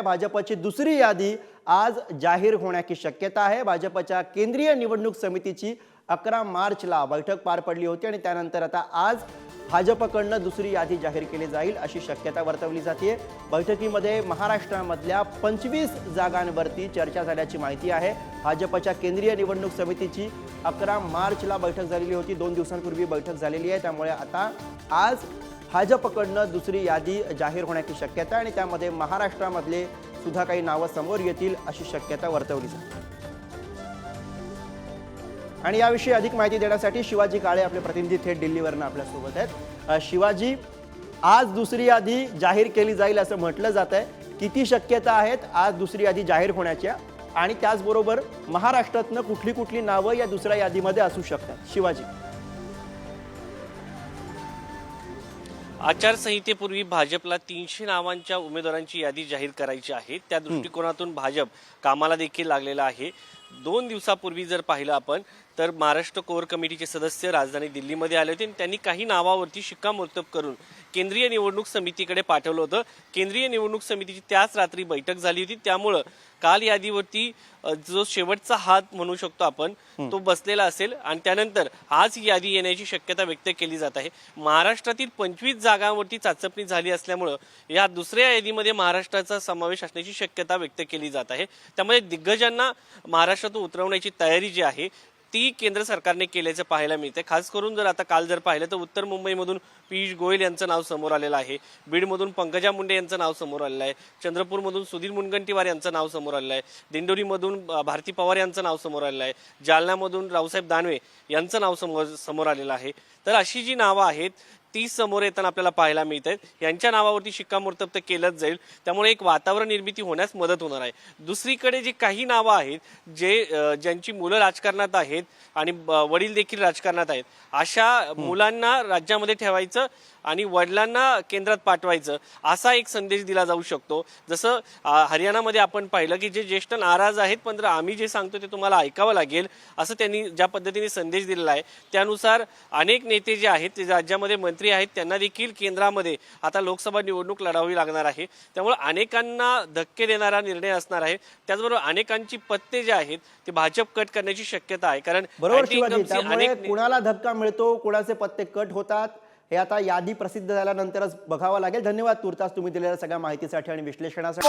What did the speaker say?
आहे. भाजपची दुसरी यादी आज जाहीर होण्याची शक्यता आहे. भाजपच्या केंद्रीय निवडणूक समितीची अकरा मार्चला बैठक पार पडली होती आणि त्यानंतर आता आज भाजपकडनं दुसरी यादी जाहीर केली जाईल अशी शक्यता वर्तवली जाते बैठकीमध्ये महाराष्ट्रामधल्या पंचवीस जागांवरती चर्चा झाल्याची माहिती आहे. भाजपच्या केंद्रीय निवडणूक समितीची अकरा मार्चला बैठक झालेली होती. दोन दिवसांपूर्वी बैठक झालेली आहे. त्यामुळे आता आज भाजपकडनं दुसरी यादी जाहीर होण्याची शक्यता आहे आणि त्यामध्ये महाराष्ट्रामधले सुद्धा काही नावं समोर येतील अशी शक्यता वर्तवली जाते. आणि याविषयी अधिक माहिती देण्यासाठी शिवाजी काळे आपले प्रतिनिधी थेट दिल्लीवरनं आपल्यासोबत आहेत. शिवाजी आज दुसरी यादी जाहीर केली जाईल असं म्हटलं जात आहे. किती शक्यता आहेत? आज दुसरी यादी जाहीर होण्याच्या आणि त्याचबरोबर महाराष्ट्रातनं कुठली कुठली नावं या दुसऱ्या यादीमध्ये असू शकतात? शिवाजी. आचारसंहितेपूर्वी भाजपला तीनशे नावांच्या उमेदवारांची यादी जाहीर करायची आहे. त्या दृष्टिकोनातून भाजप कामाला देखील लागलेला आहे. दोन दिवसापूर्वी जर पाहिलं आपण तर महाराष्ट्र कोर कमिटीचे सदस्य राजधानी दिल्लीमध्ये आले होते आणि त्यांनी काही नावावरती शिक्कामोर्तब करून केंद्रीय निवडणूक समितीकडे पाठवलं होतं. केंद्रीय निवडणूक समितीची त्याच रात्री बैठक झाली होती. त्यामुळं काल यादीवरती जो शेवटचा हात म्हणू शकतो आपण तो बसलेला असेल आणि त्यानंतर आज ही यादी येण्याची शक्यता व्यक्त केली जात आहे. महाराष्ट्रातील पंचवीस जागांवरती चाचपणी झाली असल्यामुळं या दुसऱ्या यादीमध्ये महाराष्ट्राचा समावेश असण्याची शक्यता व्यक्त केली जात आहे. त्यामुळे दिग्गजांना महाराष्ट्रातून उतरवण्याची तयारी जी आहे ती केंद्र सरकारने केल्याचं पाहायला मिळते खास करून जर आता काल जर पाहिलं तर उत्तर मुंबईमधून पियुष गोयल यांचं नाव समोर आलेलं आहे. बीडमधून पंकजा मुंडे यांचं नाव समोर आलेलं आहे. चंद्रपूरमधून सुधीर मुनगंटीवार यांचं नाव समोर आलेलं आहे. दिंडोरीमधून भारती पवार यांचं नाव समोर आलेलं आहे. जालन्यामधून रावसाहेब दानवे यांचं नाव समोर समोर आलेलं आहे. तर अशी जी नावं आहेत ती समोर येताना आपल्याला पाहायला मिळत आहेत यांच्या नावावरती शिक्कामोर्तब तर केलंच जाईल. त्यामुळे एक वातावरण निर्मिती होण्यास मदत होणार आहे. दुसरीकडे जी काही नावं आहेत जे ज्यांची मुलं राजकारणात आहेत आणि वडील देखील राजकारणात आहेत अशा मुलांना राज्यामध्ये ठेवायचं आणि वडिलांना केंद्रात पाठवायचं असा एक संदेश दिला जाऊ शकतो. जसं हरियाणामध्ये आपण पाहिलं की जे ज्येष्ठ नाराज आहेत पण आम्ही जे सांगतो ते तुम्हाला ऐकावं लागेल असं त्यांनी ज्या पद्धतीने संदेश दिलेला आहे त्यानुसार अनेक नेते जे आहेत ते राज्यामध्ये मंत्री आहेत त्यांना देखील केंद्रामध्ये आता लोकसभा निवडणूक लढावी लागणार आहे. त्यामुळे अनेकांना धक्के देणारा निर्णय असणार आहे. त्याचबरोबर अनेकांची पत्ते जे आहेत ते भाजप कट करण्याची शक्यता आहे. कारण बरोबर कुणाला धक्का मिळतो कुणाचे पत्ते कट होतात हे आता यादी प्रसिद्ध झाल्यानंतरच बघावं लागेल. धन्यवाद तुर्तास तुम्ही दिलेल्या सगळ्या माहितीसाठी आणि विश्लेषणासाठी.